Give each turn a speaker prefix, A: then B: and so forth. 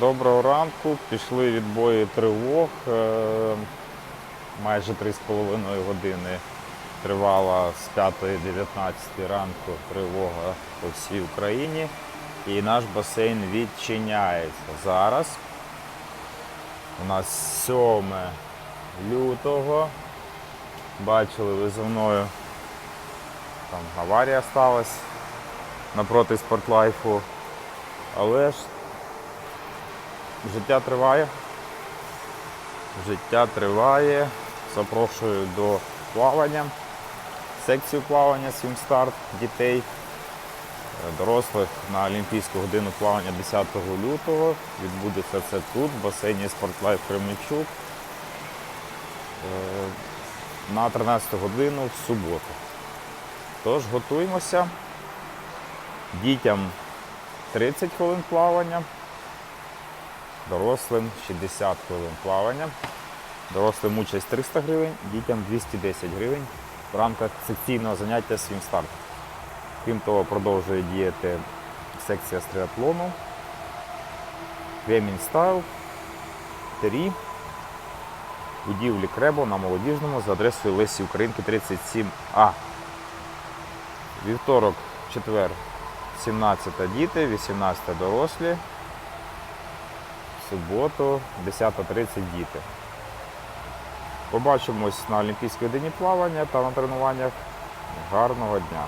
A: Доброго ранку. Пішли відбої тривог. Е, Майже 3,5 години тривала з 5.19 ранку тривога по всій Україні. І наш басейн відчиняється. Зараз у нас 7 лютого. Бачили ви зі мною. Там аварія сталася напроти спортлайфу. Але ж життя триває. Життя триває. Запрошую до плавання. Секцію плавання Свімстарт дітей, е, дорослих на Олімпійську годину плавання 10 лютого. Відбудеться це тут, в басейні Спортлайф Кременчук. Е, На 13 годину в суботу. Тож готуємося. Дітям 30 хвилин плавання, дорослим 60 хвилин плавання. Дорослим участь 300 гривень, дітям 210 гривень в рамках секційного заняття Свімстарт. Крім того, продовжує діяти секція з триатлону, Кремінь Стайл, Тері, будівлі Кребо на молодіжному за адресою Лесі Українки 37А. Вівторок, четвер, 17 діти, 18 дорослі. Суботу 10.30 діти. Побачимось на Олімпійській годині плавання та на тренуваннях. Гарного дня!